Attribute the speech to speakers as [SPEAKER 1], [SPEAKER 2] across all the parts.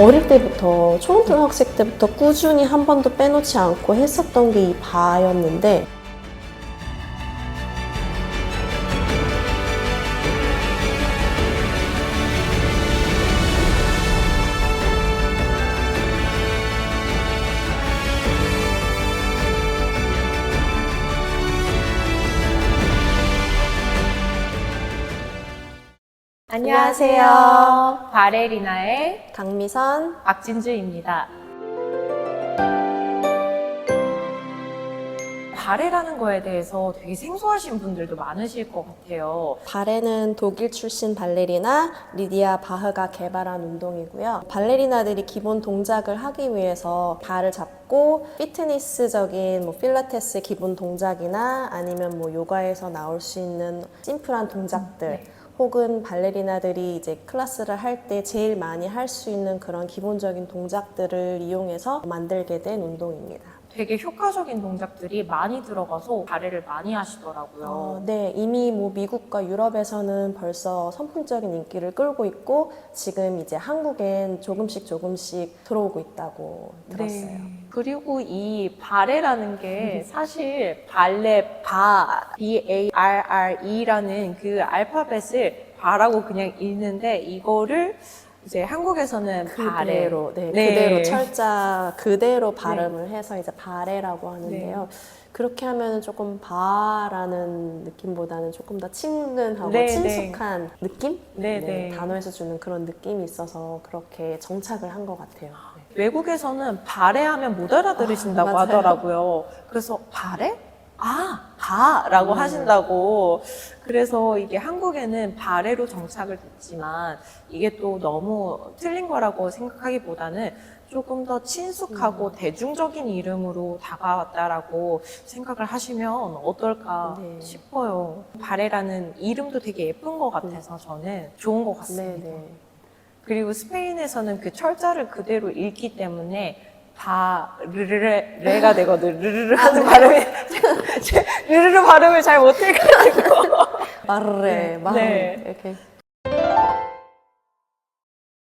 [SPEAKER 1] 어릴 때부터 초등학생 때부터 꾸준히 한 번도 빼놓지 않고 했었던 게 이 바였는데
[SPEAKER 2] 안녕하세요. 바레리나의
[SPEAKER 1] 강미선
[SPEAKER 2] 박진주입니다. 바레라는 거에 대해서 되게 생소하신 분들도 많으실 것 같아요.
[SPEAKER 1] 발레는 독일 출신 발레리나 리디아 바흐가 개발한 운동이고요. 발레리나들이 기본 동작을 하기 위해서 발을 잡고 피트니스적인 뭐 필라테스 기본 동작이나 아니면 뭐 요가에서 나올 수 있는 심플한 동작들
[SPEAKER 2] 네.
[SPEAKER 1] 혹은 발레리나들이 이제 클래스를 할 때 제일 많이 할 수 있는 그런 기본적인 동작들을 이용해서 만들게 된 운동입니다.
[SPEAKER 2] 되게 효과적인 동작들이 많이 들어가서 바레를 많이 하시더라고요.
[SPEAKER 1] 어, 네, 이미 뭐 미국과 유럽에서는 벌써 선풍적인 인기를 끌고 있고 지금 이제 한국엔 조금씩 조금씩 들어오고 있다고 들었어요.
[SPEAKER 2] 네. 그리고 이 바레라는 게 사실 발레 바 B A R R E라는 그 알파벳을 바라고 그냥 읽는데 이거를 이제 한국에서는
[SPEAKER 1] 그대로, 네,
[SPEAKER 2] 네.
[SPEAKER 1] 그대로 철자 그대로 발음을 해서 이제 바레라고 하는데요. 그렇게 하면 조금 바라는 느낌보다는 조금 더 친근하고
[SPEAKER 2] 네,
[SPEAKER 1] 친숙한 느낌?
[SPEAKER 2] 네, 네.
[SPEAKER 1] 단어에서 주는 그런 느낌이 있어서 그렇게 정착을 한 것 같아요. 네.
[SPEAKER 2] 외국에서는 바레하면 못 알아들으신다고
[SPEAKER 1] 아.
[SPEAKER 2] 하더라고요. 그래서 바레? 아, 바라고
[SPEAKER 1] 음.
[SPEAKER 2] 하신다고. 그래서 이게 한국에는 바레로 정착을 됐지만 이게 또 너무 틀린 거라고 생각하기보다는 조금 더 친숙하고
[SPEAKER 1] 음.
[SPEAKER 2] 대중적인 이름으로 다가왔다라고 생각을 하시면 어떨까
[SPEAKER 1] 네.
[SPEAKER 2] 싶어요. 바레라는 이름도 되게 예쁜 것 같아서 저는 좋은 것 같습니다.
[SPEAKER 1] 네, 네.
[SPEAKER 2] 그리고 스페인에서는 그 철자를 그대로 읽기 때문에 바 르르레 레가 되거든. 르르르 하는 발음이 제 르르르 발음을 잘 못해가지고.
[SPEAKER 1] 마르레, 마르레
[SPEAKER 2] 네.
[SPEAKER 1] 이렇게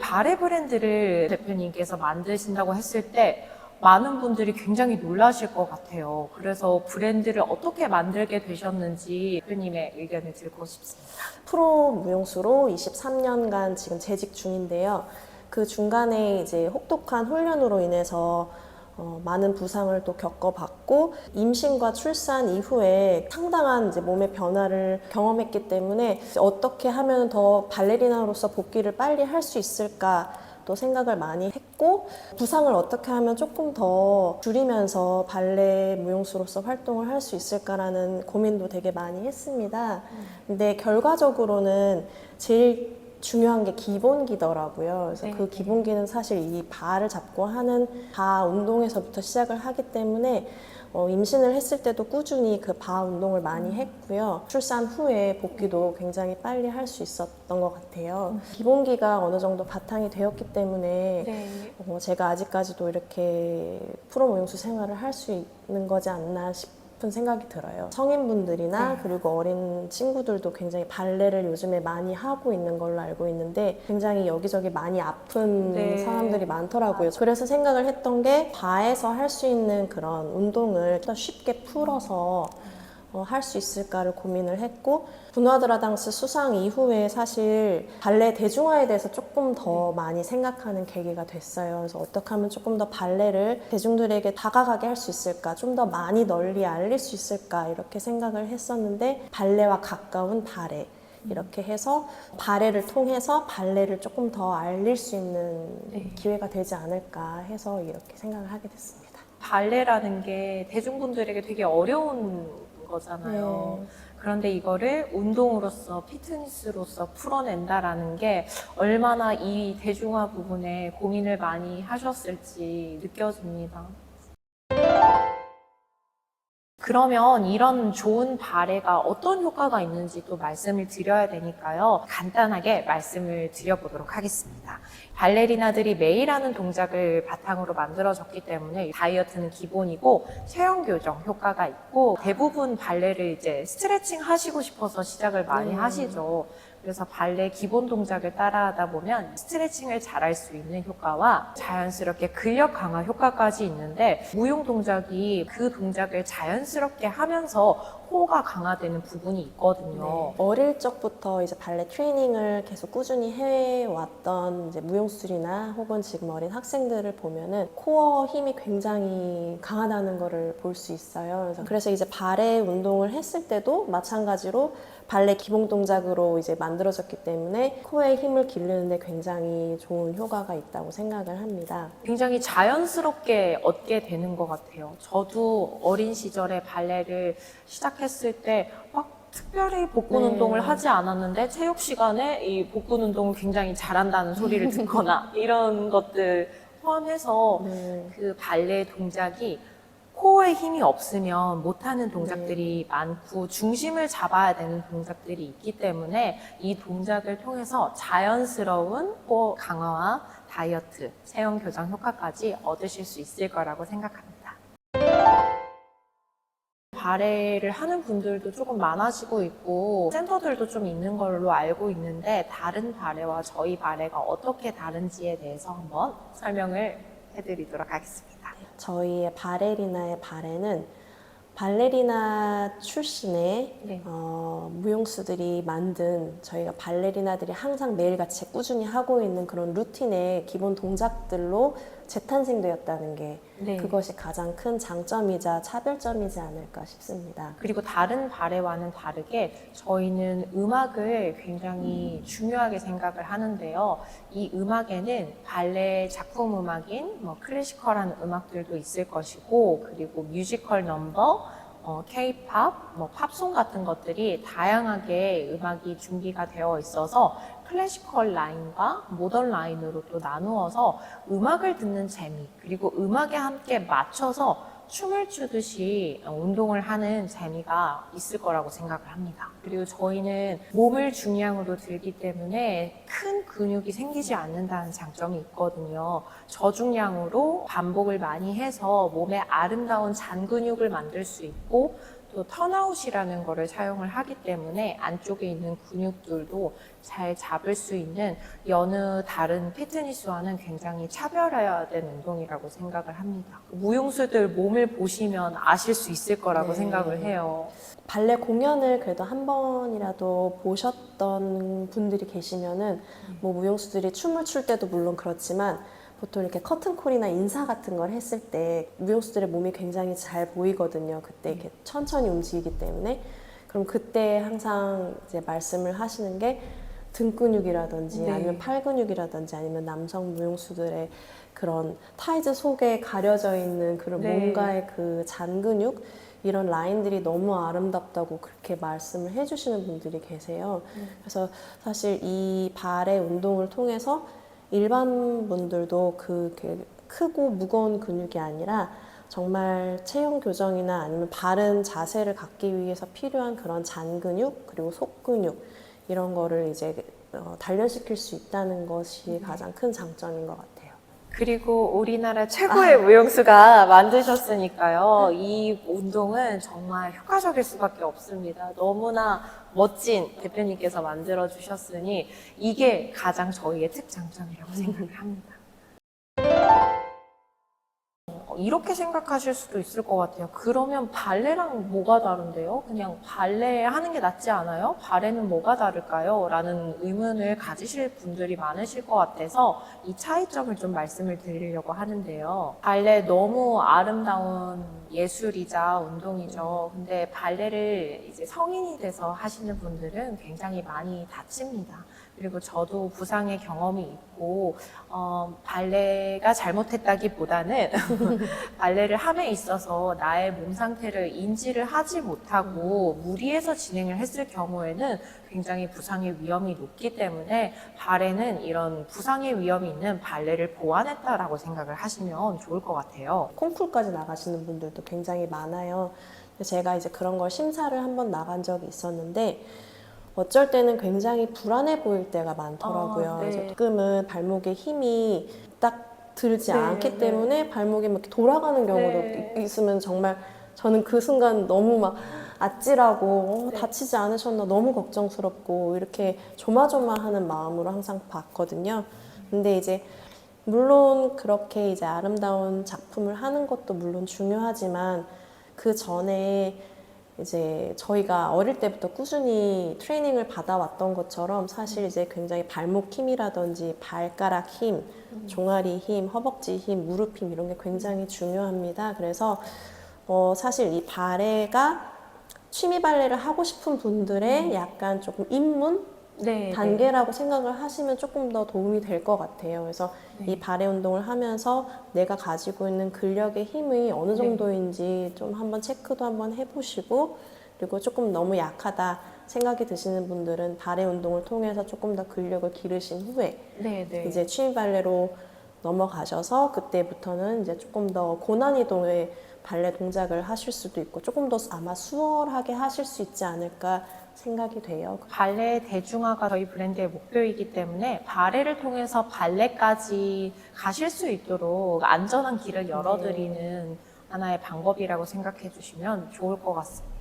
[SPEAKER 2] 바레 브랜드를 대표님께서 만드신다고 했을 때 많은 분들이 굉장히 놀라실 것 같아요. 그래서 브랜드를 어떻게 만들게 되셨는지 대표님의 의견을 듣고 싶습니다.
[SPEAKER 1] 프로 무용수로 23년간 지금 재직 중인데요. 그 중간에 이제 혹독한 훈련으로 인해서 어, 많은 부상을 또 겪어봤고 임신과 출산 이후에 상당한 이제 몸의 변화를 경험했기 때문에 어떻게 하면 더 발레리나로서 복귀를 빨리 할 수 있을까 또 생각을 많이 했고 부상을 어떻게 하면 조금 더 줄이면서 발레 무용수로서 활동을 할 수 있을까라는 고민도 되게 많이 했습니다. 근데 결과적으로는 제일 중요한 게 기본기더라고요. 그래서
[SPEAKER 2] 네.
[SPEAKER 1] 그 기본기는 사실 이 바를 잡고 하는 바 운동에서부터 시작을 하기 때문에 어, 임신을 했을 때도 꾸준히 그 바 운동을 많이 했고요. 출산 후에 복귀도 굉장히 빨리 할 수 있었던 것 같아요. 기본기가 어느 정도 바탕이 되었기 때문에
[SPEAKER 2] 네.
[SPEAKER 1] 어, 제가 아직까지도 이렇게 프로 무용수 생활을 할 수 있는 거지 않나 싶 은 생각이 들어요. 성인분들이나
[SPEAKER 2] 네.
[SPEAKER 1] 그리고 어린 친구들도 굉장히 발레를 요즘에 많이 하고 있는 걸로 알고 있는데 굉장히 여기저기 많이 아픈
[SPEAKER 2] 네.
[SPEAKER 1] 사람들이 많더라고요. 그래서 생각을 했던 게 바에서 할 수 있는 그런 운동을 더 쉽게 풀어서 어, 할 수 있을까를 고민을 했고 분화드라 당스 수상 이후에 사실 발레 대중화에 대해서 조금 더 많이 생각하는 계기가 됐어요. 그래서 어떻게 하면 조금 더 발레를 대중들에게 다가가게 할 수 있을까, 좀 더 많이 널리 알릴 수 있을까 이렇게 생각을 했었는데 발레와 가까운 발레 이렇게 해서 발레를 통해서 발레를 조금 더 알릴 수 있는
[SPEAKER 2] 네.
[SPEAKER 1] 기회가 되지 않을까 해서 이렇게 생각을 하게 됐습니다.
[SPEAKER 2] 발레라는 게 대중분들에게 되게 어려운 거잖아요.
[SPEAKER 1] 네.
[SPEAKER 2] 그런데 이거를 운동으로서 피트니스로서 풀어낸다라는 게 얼마나 이 대중화 부분에 고민을 많이 하셨을지 느껴집니다. 그러면 이런 좋은 발레가 어떤 효과가 있는지 또 말씀을 드려야 되니까요. 간단하게 말씀을 드려보도록 하겠습니다. 발레리나들이 매일 하는 동작을 바탕으로 만들어졌기 때문에 다이어트는 기본이고 체형 교정 효과가 있고 대부분 발레를 이제 스트레칭 하시고 싶어서 시작을 많이
[SPEAKER 1] 음.
[SPEAKER 2] 하시죠. 그래서 발레 기본 동작을 따라하다 보면 스트레칭을 잘할 수 있는 효과와 자연스럽게 근력 강화 효과까지 있는데 무용 동작이 그 동작을 자연스럽게 하면서 호가 강화되는 부분이 있거든요.
[SPEAKER 1] 네. 어릴 적부터 이제 발레 트레이닝을 계속 꾸준히 해왔던 이제 무용수들이나 혹은 지금 어린 학생들을 보면은 코어 힘이 굉장히 강하다는 거를 볼수 있어요. 그래서, 그래서 이제 발레 운동을 했을 때도 마찬가지로 발레 기본 동작으로 이제 만들어졌기 때문에 코어의 힘을 기르는데 굉장히 좋은 효과가 있다고 생각을 합니다.
[SPEAKER 2] 굉장히 자연스럽게 얻게 되는 것 같아요. 저도 어린 시절에 발레를 시작했을 때막 특별히 복근
[SPEAKER 1] 네.
[SPEAKER 2] 운동을 하지 않았는데 체육 시간에 이 복근 운동을 굉장히 잘한다는 소리를 듣거나 이런 것들 포함해서
[SPEAKER 1] 네.
[SPEAKER 2] 그 발레 동작이 코어에 힘이 없으면 못하는 동작들이 많고 중심을 잡아야 되는 동작들이 있기 때문에 이 동작을 통해서 자연스러운 코어 강화와 다이어트, 체형 교정 효과까지 얻으실 수 있을 거라고 생각합니다. 발레를 하는 분들도 조금 많아지고 있고 센터들도 좀 있는 걸로 알고 있는데 다른 발레와 저희 발레가 어떻게 다른지에 대해서 한번 설명을 해드리도록 하겠습니다.
[SPEAKER 1] 저희의 바레리나의 발레는 발레리나 출신의
[SPEAKER 2] 네.
[SPEAKER 1] 어, 무용수들이 만든 저희가 발레리나들이 항상 매일같이 꾸준히 하고 있는 그런 루틴의 기본 동작들로 재탄생되었다는 게
[SPEAKER 2] 네.
[SPEAKER 1] 그것이 가장 큰 장점이자 차별점이지 않을까 싶습니다.
[SPEAKER 2] 그리고 다른 발레와는 다르게 저희는 음악을 굉장히 중요하게 생각을 하는데요. 이 음악에는 발레 작품 음악인 뭐 클래시컬한 음악들도 있을 것이고 그리고 뮤지컬 넘버, 어, K-팝, 뭐 팝송 같은 것들이 다양하게 음악이 준비가 되어 있어서 클래시컬 라인과 모던 라인으로 또 나누어서 음악을 듣는 재미 그리고 음악에 함께 맞춰서 춤을 추듯이 운동을 하는 재미가 있을 거라고 생각을 합니다. 그리고 저희는 몸을 중량으로 들기 때문에 큰 근육이 생기지 않는다는 장점이 있거든요. 저중량으로 반복을 많이 해서 몸에 아름다운 잔 근육을 만들 수 있고 또 턴아웃이라는 거를 사용을 하기 때문에 안쪽에 있는 근육들도 잘 잡을 수 있는 여느 다른 피트니스와는 굉장히 차별화된 운동이라고 생각을 합니다. 무용수들 몸을 보시면 아실 수 있을 거라고
[SPEAKER 1] 네.
[SPEAKER 2] 생각을 해요.
[SPEAKER 1] 발레 공연을 그래도 한 번이라도 보셨던 분들이 계시면은 뭐 무용수들이 춤을 출 때도 물론 그렇지만 보통 이렇게 커튼콜이나 인사 같은 걸 했을 때 무용수들의 몸이 굉장히 잘 보이거든요. 그때 이렇게 천천히 움직이기 때문에 그럼 그때 항상 이제 말씀을 하시는 게 등 근육이라든지
[SPEAKER 2] 네.
[SPEAKER 1] 아니면 팔 근육이라든지 아니면 남성 무용수들의 그런 타이즈 속에 가려져 있는 그런
[SPEAKER 2] 네.
[SPEAKER 1] 뭔가의 그 잔 근육 이런 라인들이 너무 아름답다고 그렇게 말씀을 해주시는 분들이 계세요. 그래서 사실 이 발의 운동을 통해서 일반 분들도 그 이렇게 크고 무거운 근육이 아니라 정말 체형 교정이나 아니면 바른 자세를 갖기 위해서 필요한 그런 잔 근육 그리고 속 근육 이런 거를 이제 어, 단련시킬 수 있다는 것이 가장 큰 장점인 것 같아요.
[SPEAKER 2] 그리고 우리나라 최고의 무용수가 만드셨으니까요. 이 운동은 정말 효과적일 수밖에 없습니다. 너무나 멋진 대표님께서 만들어 주셨으니 이게 가장 저희의 특장점이라고 생각을 합니다. 어, 이렇게 생각하실 수도 있을 것 같아요. 그러면 발레랑 뭐가 다른데요? 그냥 발레 하는 게 낫지 않아요? 발레는 뭐가 다를까요? 라는 의문을 가지실 분들이 많으실 것 같아서 이 차이점을 좀 말씀을 드리려고 하는데요. 발레 너무 아름다운 예술이자 운동이죠. 근데 발레를 이제 성인이 돼서 하시는 분들은 굉장히 많이 다칩니다. 그리고 저도 부상의 경험이 있고 어, 발레가 잘못했다기보다는 발레를 함에 있어서 나의 몸 상태를 인지를 하지 못하고 무리해서 진행을 했을 경우에는 굉장히 부상의 위험이 높기 때문에 발레는 이런 부상의 위험이 있는 발레를 보완했다라고 생각을 하시면 좋을 것 같아요.
[SPEAKER 1] 콩쿨까지 나가시는 분들도 굉장히 많아요. 제가 이제 그런 걸 심사를 한번 나간 적이 있었는데 어쩔 때는 굉장히 불안해 보일 때가 많더라고요.
[SPEAKER 2] 아, 네.
[SPEAKER 1] 그래서 가끔은 발목에 힘이 딱 들지
[SPEAKER 2] 네,
[SPEAKER 1] 않기
[SPEAKER 2] 네.
[SPEAKER 1] 때문에 발목이 막 돌아가는 경우도
[SPEAKER 2] 네.
[SPEAKER 1] 있- 있으면 정말 저는 그 순간 너무 막 아찔하고 어,
[SPEAKER 2] 네.
[SPEAKER 1] 다치지 않으셨나 너무 걱정스럽고 이렇게 조마조마하는 마음으로 항상 봤거든요. 근데 이제 물론 그렇게 이제 아름다운 작품을 하는 것도 물론 중요하지만 그 전에 이제 저희가 어릴 때부터 꾸준히 트레이닝을 받아왔던 것처럼 사실 이제 굉장히 발목 힘이라든지 발가락 힘, 종아리 힘, 허벅지 힘, 무릎 힘 이런 게 굉장히 중요합니다. 그래서 어, 사실 이 발레가 취미 발레를 하고 싶은 분들의 약간 조금 입문
[SPEAKER 2] 네,
[SPEAKER 1] 단계라고 생각을 하시면 조금 더 도움이 될 것 같아요. 그래서
[SPEAKER 2] 네.
[SPEAKER 1] 이 발의 운동을 하면서 내가 가지고 있는 근력의 힘이 어느
[SPEAKER 2] 네.
[SPEAKER 1] 정도인지 좀 한번 체크도 한번 해보시고 그리고 조금 너무 약하다 생각이 드시는 분들은 발의 운동을 통해서 조금 더 근력을 기르신 후에
[SPEAKER 2] 네, 네.
[SPEAKER 1] 이제 취미 발레로 넘어가셔서 그때부터는 이제 조금 더 고난이도의 발레 동작을 하실 수도 있고 조금 더 아마 수월하게 하실 수 있지 않을까 생각이 돼요.
[SPEAKER 2] 발레 대중화가 저희 브랜드의 목표이기 때문에 발레를 통해서 발레까지 가실 수 있도록 안전한 길을 열어드리는 하나의 방법이라고 생각해 주시면 좋을 것 같습니다.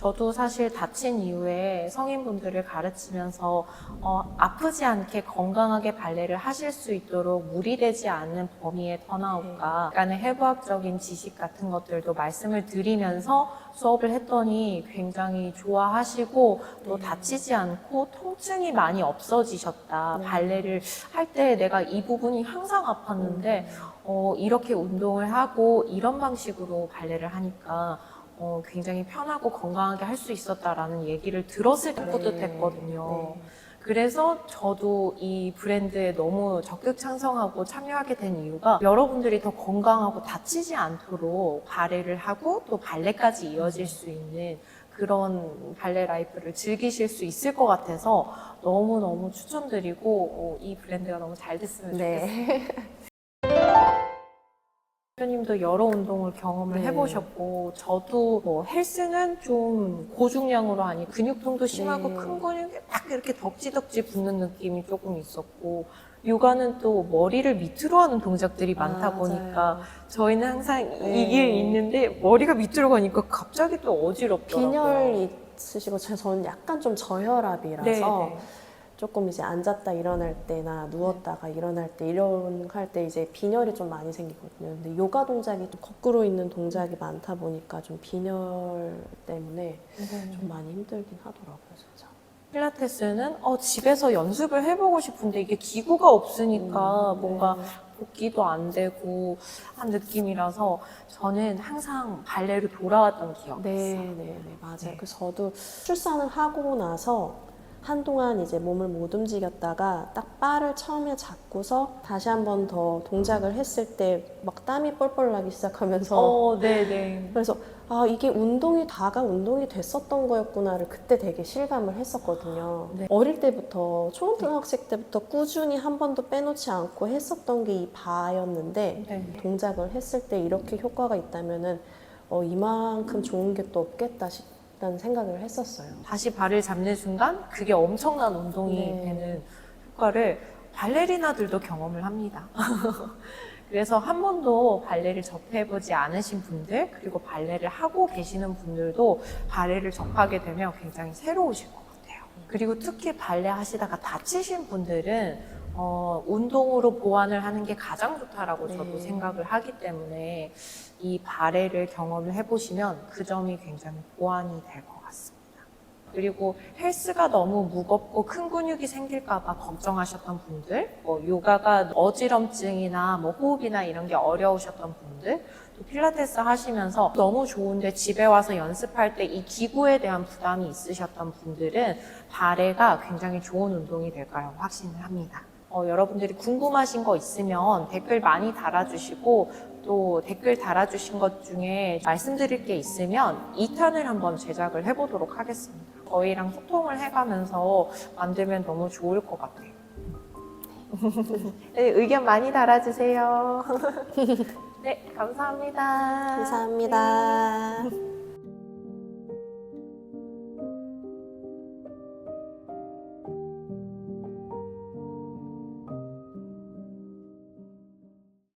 [SPEAKER 2] 저도 사실 다친 이후에 성인분들을 가르치면서 어, 아프지 않게 건강하게 발레를 하실 수 있도록 무리되지 않는 범위의 턴아웃과 약간의 해부학적인 지식 같은 것들도 말씀을 드리면서 수업을 했더니 굉장히 좋아하시고 또
[SPEAKER 1] 네.
[SPEAKER 2] 다치지 않고 통증이 많이 없어지셨다.
[SPEAKER 1] 네.
[SPEAKER 2] 발레를 할 때 내가 이 부분이 항상 아팠는데
[SPEAKER 1] 음.
[SPEAKER 2] 어, 이렇게 운동을 하고 이런 방식으로 발레를 하니까 어, 굉장히 편하고 건강하게 할 수 있었다라는 얘기를 들었을 때
[SPEAKER 1] 네.
[SPEAKER 2] 뿌듯했거든요.
[SPEAKER 1] 네.
[SPEAKER 2] 그래서 저도 이 브랜드에 너무 적극 찬성하고 참여하게 된 이유가 여러분들이 더 건강하고 다치지 않도록 발레를 하고 또 발레까지 이어질 수 있는 그런 발레 라이프를 즐기실 수 있을 것 같아서 너무너무 추천드리고 어, 이 브랜드가 너무 잘 됐으면 좋겠어요.
[SPEAKER 1] 네.
[SPEAKER 2] 대표님도 여러 운동을 경험을
[SPEAKER 1] 네.
[SPEAKER 2] 해보셨고 저도 뭐 헬스는 좀 고중량으로 하니 근육통도 심하고
[SPEAKER 1] 네.
[SPEAKER 2] 큰 근육이 딱 이렇게 덕지덕지 붙는 느낌이 조금 있었고 요가는 또 머리를 밑으로 하는 동작들이 많다
[SPEAKER 1] 맞아요.
[SPEAKER 2] 보니까 저희는 항상
[SPEAKER 1] 네.
[SPEAKER 2] 이게 있는데 머리가 밑으로 가니까 갑자기 또 어지럽더라고요.
[SPEAKER 1] 빈혈 있으시고 제- 저는 약간 좀 저혈압이라서
[SPEAKER 2] 네, 네.
[SPEAKER 1] 조금 이제 앉았다 일어날 때나 누웠다가 일어날 때 이런 할때 이제 빈혈이 좀 많이 생기거든요. 근데 요가 동작이 좀 거꾸로 있는 동작이 많다 보니까 좀 빈혈 때문에
[SPEAKER 2] 네.
[SPEAKER 1] 좀 많이 힘들긴 하더라고요, 진짜.
[SPEAKER 2] 필라테스는 어, 집에서 연습을 해보고 싶은데 이게 기구가 없으니까
[SPEAKER 1] 음,
[SPEAKER 2] 뭔가
[SPEAKER 1] 네.
[SPEAKER 2] 복귀도 안 되고 한 느낌이라서 저는 항상 발레로 돌아왔던 기억이
[SPEAKER 1] 네,
[SPEAKER 2] 있어요.
[SPEAKER 1] 네, 네, 맞아요.
[SPEAKER 2] 네.
[SPEAKER 1] 그래서 저도 출산을 하고 나서 한동안 이제 몸을 못 움직였다가 딱 바를 처음에 잡고서 다시 한 번 더 동작을 했을 때 막 땀이 뻘뻘 나기 시작하면서
[SPEAKER 2] 어, 네네.
[SPEAKER 1] 그래서 아 이게 운동이 다가 운동이 됐었던 거였구나를 그때 되게 실감을 했었거든요.
[SPEAKER 2] 네.
[SPEAKER 1] 어릴 때부터 초등학생 때부터 꾸준히 한 번도 빼놓지 않고 했었던 게 이 바였는데
[SPEAKER 2] 네.
[SPEAKER 1] 동작을 했을 때 이렇게 효과가 있다면은 어, 이만큼 좋은 게 또 없겠다 싶 다는 생각을 했었어요.
[SPEAKER 2] 다시 발을 잡는 순간 그게 엄청난 운동이
[SPEAKER 1] 네.
[SPEAKER 2] 되는 효과를 발레리나들도 경험을 합니다. 그래서 한 번도 발레를 접해보지 않으신 분들, 그리고 발레를 하고 계시는 분들도 발레를 접하게 되면 굉장히 새로우실 것 같아요. 그리고 특히 발레 하시다가 다치신 분들은 어, 운동으로 보완을 하는 게 가장 좋다라고 저도
[SPEAKER 1] 네.
[SPEAKER 2] 생각을 하기 때문에 이 발레를 경험을 해보시면 그 점이 굉장히 보완이 될 것 같습니다. 그리고 헬스가 너무 무겁고 큰 근육이 생길까봐 걱정하셨던 분들, 뭐 요가가 어지럼증이나 뭐 호흡이나 이런 게 어려우셨던 분들, 또 필라테스 하시면서 너무 좋은데 집에 와서 연습할 때 이 기구에 대한 부담이 있으셨던 분들은 발레가 굉장히 좋은 운동이 될 거라고 확신을 합니다. 어, 여러분들이 궁금하신 거 있으면 댓글 많이 달아주시고 또 댓글 달아주신 것 중에 말씀드릴 게 있으면 2탄을 한번 제작을 해보도록 하겠습니다. 저희랑 소통을 해가면서 만들면 너무 좋을 것 같아요. 네, 의견 많이 달아주세요. 네, 감사합니다.
[SPEAKER 1] 감사합니다.